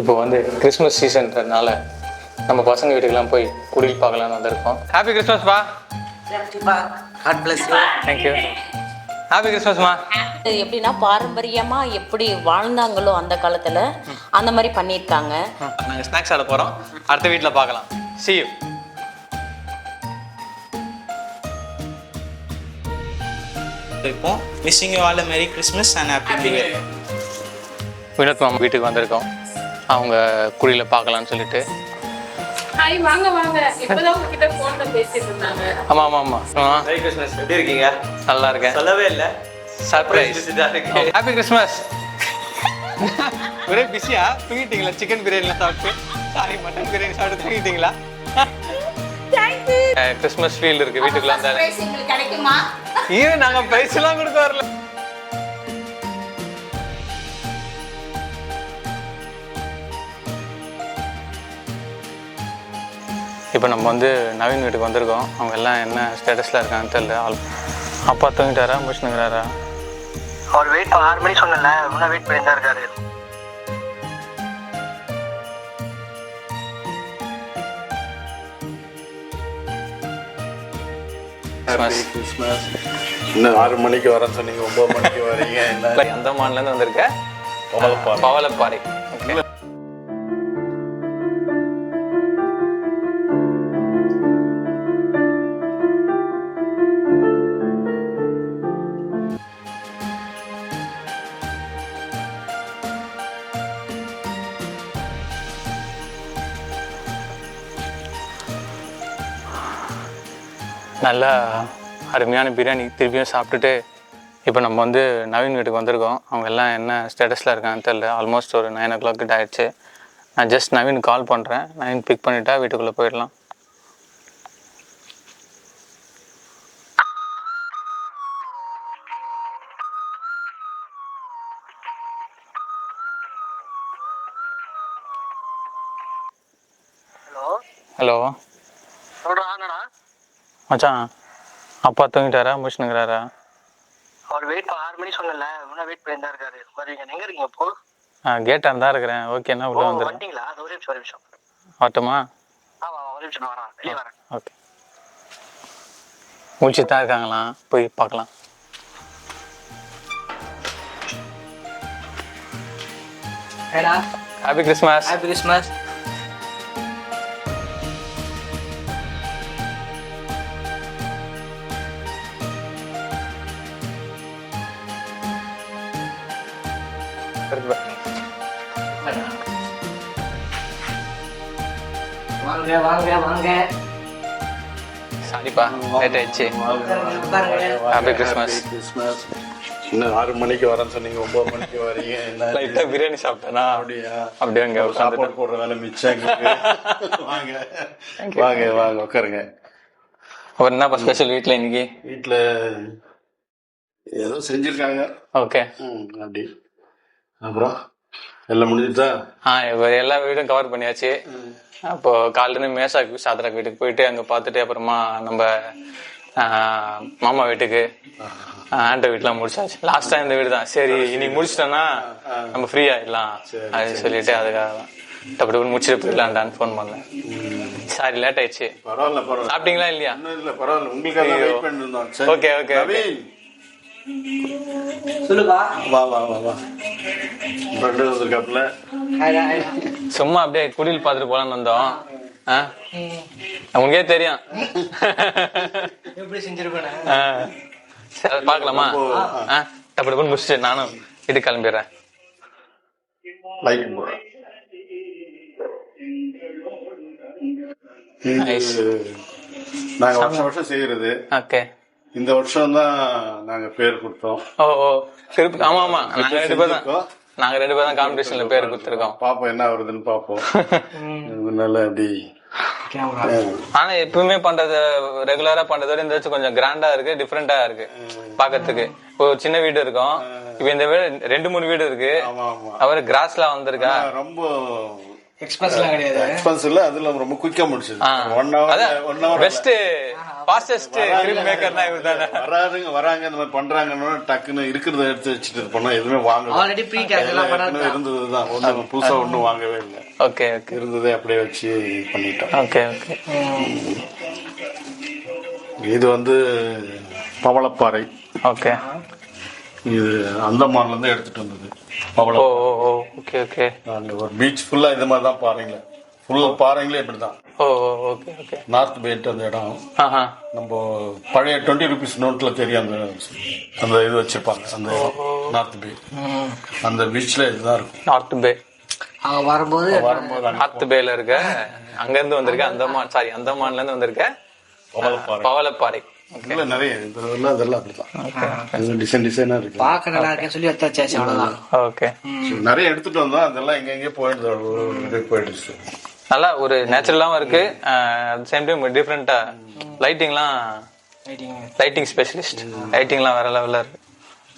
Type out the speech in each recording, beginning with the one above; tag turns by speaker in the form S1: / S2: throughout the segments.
S1: இப்போ வந்து கிறிஸ்மஸ் சீசன்றதுனால நம்ம பசங்க வீட்டுக்கெல்லாம் போய் குடில் பார்க்கலாம்னு வந்திருக்கோம். ஹாப்பி கிறிஸ்மஸ் பா
S2: God bless you
S1: thank you happy கிறிஸ்மஸ்மா
S3: எப்படின்னா பாரம்பரியமா எப்படி வாழ்ந்தாங்களோ அந்த காலத்துல அந்த மாதிரி பண்ணியிருக்காங்க.
S1: நாங்கள் ஸ்நாக்ஸ் ஆட போகிறோம் அடுத்த வீட்டில் பார்க்கலாம். See you.
S2: இப்போ wishing you all merry Christmas and happy new year
S1: Vinod மாமா வீட்டுக்கு வந்திருக்கோம். அவங்க குடியில் பார்க்கலாம்னு சொல்லிட்டு.
S4: ஹாய் வாங்க வாங்க. இப்பதான் உங்ககிட்ட போன்ல பேசிட்டு இருந்தாங்க.
S1: ஆமாம் ஆமாம் ஆமாம் ஆ.
S5: மேரி கிறிஸ்மஸ் எப்படி இருக்கீங்க?
S1: நல்லா இருக்கேன்.
S5: சொல்லவே இல்லை.
S1: சர்ப்ரைஸ். ஹாப்பி கிறிஸ்மஸ் ஒரே பிஸியா தூங்கிட்டீங்களா? சிக்கன் பிரியாணிலாம் சாப்பிட்டு. சாரி மட்டன் பிரியாணி சாப்பிட்டு தூங்கிட்டீங்களா? கிறிஸ்மஸ் ஃபீல் இருக்கு. வீட்டுக்குள்ள இருந்தாலே
S3: கிடைக்குமா?
S1: ஏன் நாங்க பிரைஸ் எல்லாம் கொடுக்க வரல. இப்போ நம்ம வந்து நவீன் வீட்டுக்கு வந்திருக்கோம். அவங்க எல்லாம் என்ன ஸ்டேட்டஸில் இருக்காங்கன்னு தெரியல. ஆள் அப்பா தூங்கிட்டாரா? முடிச்சுனுங்கிறாரா
S6: அவர் வெயிட் ஆறு மணி சொன்னல இன்னும் வெயிட் பண்ணி தான் இருக்காரு.
S7: கிறிஸ்மஸ் இன்னும் ஆறு மணிக்கு வரேன்னு சொன்னீங்க ஒன்பது மணிக்கு வரீங்க என்ன?
S1: அந்தமான்லேருந்து வந்திருக்க
S7: பவளப்பாறை.
S1: பவளப்பாறை. நல்லா அருமையான பிரியாணி திருப்பியும் சாப்பிட்டுட்டு இப்போ நம்ம வந்து நவீன் வீட்டுக்கு வந்திருக்கோம். அவங்க எல்லாம் என்ன ஸ்டேட்டஸில் இருக்காங்கன்னு தெரியல. ஆல்மோஸ்ட் ஒரு நைன் ஓ கிளாக் கிட்ட ஆயிடுச்சு. நான் ஜஸ்ட் நவீன் கால் பண்ணுறேன் நவீன் பிக் பண்ணிட்டா வீட்டுக்குள்ளே போயிடலாம்.
S6: ஹலோ
S1: மச்சான் அப்பா தூங்கிட்டாரா முடிச்சுனுங்கிறாரா
S6: அவர் வெயிட் ஆறு மணி சொன்னல இன்னும் வெயிட் பண்ணி தான் இருக்காரு வருவீங்க எங்க இருக்கீங்க இப்போ
S1: ஆ கேட்டாக தான் இருக்கிறேன். ஓகேண்ணா
S6: ஓ
S1: உள்ளே வந்துடுறேன்
S6: வந்துட்டீங்களா அது ஒரு நிமிஷம் ஒரு நிமிஷம்.
S1: வரட்டுமா?
S6: ஆமா ஒரு நிமிஷம் நான் வரேன் வெளியே வரேன்.
S1: ஓகே முடிச்சு தான் இருக்காங்களாம் போய் பார்க்கலாம்.
S2: ஹேடா
S1: ஹாப்பி கிறிஸ்மஸ்
S2: ஹாப்பி கிறிஸ்மஸ் வாங்க வாங்க வாங்க.
S1: சாரிப்பா லேட் ஆயிடுச்சு. ஹாப்பி கிறிஸ்மஸ்
S7: கிறிஸ்மஸ் இன்னும் ஆறு மணிக்கு வரேன்னு சொன்னீங்க ஒன்பது மணிக்கு வரீங்க
S1: பிரியாணி சாப்பிட்டேனா?
S7: அப்படியா?
S1: அப்படியே அங்கே
S7: சாப்பாடு போடுற வேலை மிச்சம். வாங்க. வாங்க வாங்க உட்காருங்க.
S1: அப்புறம் என்னப்பா ஸ்பெஷல் வீட்டில் இன்னைக்கு?
S7: வீட்டில் ஏதோ செஞ்சிருக்காங்க.
S1: ஓகே
S7: அப்படி. அப்புறம்? எல்லாம் முடிஞ்சுதா?
S1: ஆ இப்போ எல்லா வீடும் கவர் பண்ணியாச்சு. அப்போ காலையிலேருந்து மேசாக்கு சாத்திராக்கு வீட்டுக்கு போயிட்டு அங்கே பார்த்துட்டு அப்புறமா நம்ம மாமா வீட்டுக்கு ஆண்ட வீட்டுலாம் முடிச்சாச்சு. லாஸ்டா இந்த வீடு தான் சரி. இன்னைக்கு முடிச்சிட்டோன்னா நம்ம ஃப்ரீ ஆயிடலாம் அப்படின்னு சொல்லிட்டு அதுக்காக தான். டப்பு டப்புன்னு முடிச்சுட்டு போயிடலான்டான்னு ஃபோன் பண்ணேன். சாரி லேட் ஆயிடுச்சு.
S7: பரவாயில்ல பரவாயில்ல.
S1: சாப்பிட்டீங்களா இல்லையா?
S7: இல்லை பரவாயில்ல.
S1: okay, okay.
S7: நவீன்.
S2: சொல்லுப்பா.
S7: வா வா வா வா. ஃப்ரெண்டு வந்திருக்காப்புல
S1: சும்மா அப்படியே குடில் பார்த்துட்டு போலான்னு வந்தோம். ஆ? உங்களுக்கே தெரியும். பார்க்கலாமா? ஆ டப்பு டப்புன்னு முடிச்சுட்டு நானும் வீட்டுக்கு கிளம்பிடுறேன்.
S7: நாங்க வருஷம் வருஷம் செய்யறது.
S1: ஓகே.
S7: இந்த வருஷம் தான் நாங்க பேர் கொடுத்தோம்.
S1: ஓ ஓ. திருப்பி ஆமா ஆமா. நாங்க ரெண்டு பேர் தான்.
S7: செஞ்சிருக்கோம்.
S1: நாங்க ரெண்டு பேர் தான் காம்படிஷன்ல பேர் கொடுத்துருக்கோம்.
S7: பாப்போம் என்ன வருதுன்னு பாப்போம். அதனால அப்படி
S2: கேமரா
S1: ஆனா எப்பவுமே பண்றது ரெகுலரா பண்றதை விட இந்த கொஞ்சம் கிராண்டா இருக்கு டிஃப்ரெண்டா இருக்கு பாக்கிறதுக்கு. இப்போ ஒரு சின்ன வீடு இருக்கும். இப்ப இந்த வீடு ரெண்டு மூணு வீடு இருக்கு.
S7: ஆமா ஆமா.
S1: அவர் கிராஸ்ல வந்திருக்கா.
S7: ரொம்ப
S5: எக்ஸ்பிரஸ்லாம் கிடையாது.
S7: எக்ஸ்பென்ஸ் இல்ல அதுல ரொம்ப குயிக்கா முடிச்சது ஒன்
S1: அதான்
S7: hour one hour
S1: best fastest grill மேக்கர்னா இவர் தானே.
S7: வராதுங்க வராங்க இந்த மாதிரி பண்றாங்கன்னு டக்குன்னு இருக்கிறத எடுத்து வச்சுட்டு இது பண்ணா எதுவுமே வாங்கல.
S5: ஆல்ரெடி ப்ரீ கேஷ் எல்லாம் பண்ணாது
S7: இருந்ததுதான் ஒண்ணு புதுசா ஒண்ணும் வாங்கவே இல்லை.
S1: Okay okay.
S7: இருந்ததே அப்படியே வச்சு பண்ணிட்டோம்.
S1: Okay okay.
S7: இது வந்து பவளப்பாறை.
S1: ஓகே.
S7: இது அந்தமான்ல இருந்து எடுத்துட்டு வந்தது.
S1: ஓ ஓகே ஓகே.
S7: அங்க ஒரு பீச் ஃபுல்லா இது மாதிரி தான் பாருங்களே ஃபுல் பாறைங்களே இப்படிதான்.
S1: ஓ ஓ ஓகே ஓகே.
S7: நார்த் பேட் அந்த இடம்.
S1: ஆஹா.
S7: நம்ம பழைய டுவெண்ட்டி ருபீஸ் நோட்ல தெரியும் அந்த அந்த இது வச்சிருப்பாங்க. அந்த நார்த் பே அந்த பீச்ல இதுதான் இருக்கும்.
S1: நார்த் பே
S5: அவங்க வரும்போது
S7: வரும்போது அங்க
S1: நார்த் பேல இருக்க அங்க இருந்து வந்திருக்க அந்தமான் சாரி அந்தமான்ல இருந்து வந்திருக்க
S7: பவளப்பாறை. நிறைய இதெல்லாம் இதெல்லாம் அப்படிதான். இது டிசைன் டிசைனா இருக்கு.
S5: பார்க்க நல்லா இருக்கேன்னு சொல்லி எடுத்து வச்சாச்சு அவ்வளவுதான்.
S1: ஓகே
S7: நிறைய எடுத்துட்டு வந்தோம். அதெல்லாம் எங்க எங்கேயோ போயிடுது போயிடுச்சு.
S1: நல்லா ஒரு நேச்சுரலாவும் இருக்கு. சேம் டைம் டிஃப்ரெண்டா லைட்டிங்லாம் லைட்டிங் ஸ்பெஷலிஸ்ட் லைட்டிங்லாம் வேற லெவல்ல இருக்கு.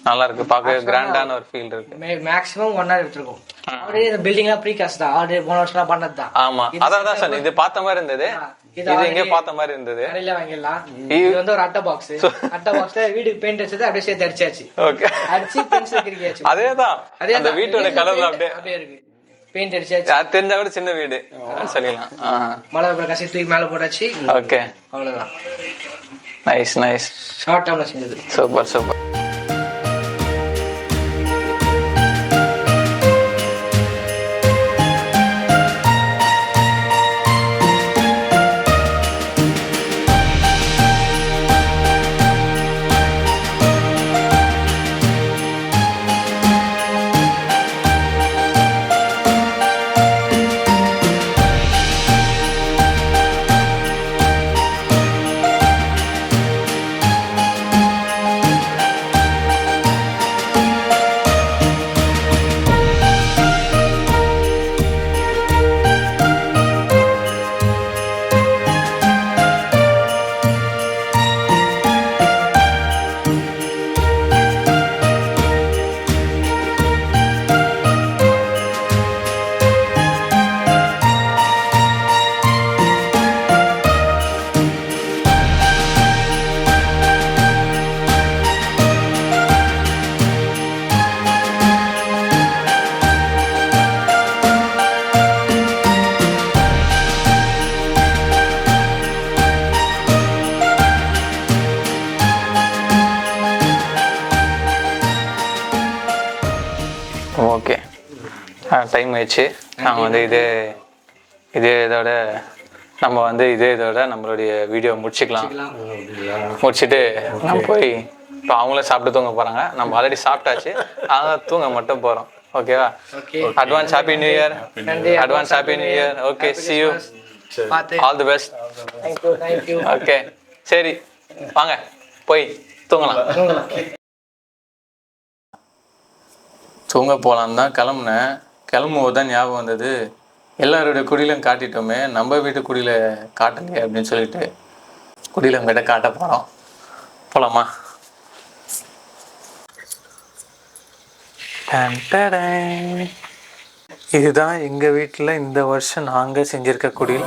S1: நல்லா இருக்கு. பார்க்க கிராண்டான ஒரு ஃபீல் இருக்கு.
S5: மேக்ஸிமம் ஒன் ஹவர் எடுத்துருக்கும். ஆல்ரெடி இந்த பில்டிங்லாம் ப்ரீ காஸ்ட் தான் ஆல்ரெடி போன வருஷம் பண்ணது தான்
S1: ஆமா அதான் தான் சொன்னேன். இது பார்த்த மாதிரி இருந்தது.
S5: இது
S1: பார்த்த மாதிரி இருந்தது.
S5: கடையில வாங்கிடலாம். இது வந்து ஒரு அட்டை பாக்ஸ் அட்டை பாக்ஸ்ல வீட்டுக்கு பெயிண்ட் அடிச்சது அப்படியே சேர்த்து அடிச்சாச்சு.
S1: ஓகே.
S5: அடிச்சு பென்சில் கிரிக்காச்சு
S1: அதேதான்.
S5: அதே
S1: அந்த வீட்டோட கலர்ல அப்படியே
S5: அப்படியே இருக்கு. பெயிண்ட் அடிச்சாச்சு.
S1: அது தெரிஞ்சா கூட சின்ன வீடு. சொல்லிடலாம்.
S5: மழை பிரகாசி தூக்கி மேல போட்டாச்சு.
S1: ஓகே.
S5: அவ்வளவுதான்.
S1: நைஸ் நைஸ்
S5: ஷார்ட் டேர்ம்ல செஞ்சது
S1: சூப்பர் சூப்பர் டைம் ஆயிடுச்சு நாங்கள் வந்து இதே இதே இதோட நம்ம வந்து இதே இதோட நம்மளுடைய வீடியோ முடிச்சுக்கலாம். முடிச்சுட்டு நம்ம போய் இப்போ அவங்களும் சாப்பிட்டு தூங்க போகிறாங்க நம்ம ஆல்ரெடி சாப்பிட்டாச்சு. அதனால் தூங்க மட்டும் போகிறோம் ஓகேவா advance happy new year advance happy new year okay see you all the best okay சரி. வாங்க. போய் தூங்கலாம். தூங்க போகலான்னு தான் கிளம்புனேன். கிளம்பும்போது தான் ஞாபகம் வந்தது எல்லாருடைய குடியிலும் காட்டிட்டோமே நம்ம வீட்டு குடியில காட்டலையே அப்படின்னு சொல்லிட்டு குடியில கிட்ட காட்ட போகிறோம் போகலாமா இதுதான் எங்க வீட்டில் இந்த வருஷம் நாங்க செஞ்சிருக்க குடில்.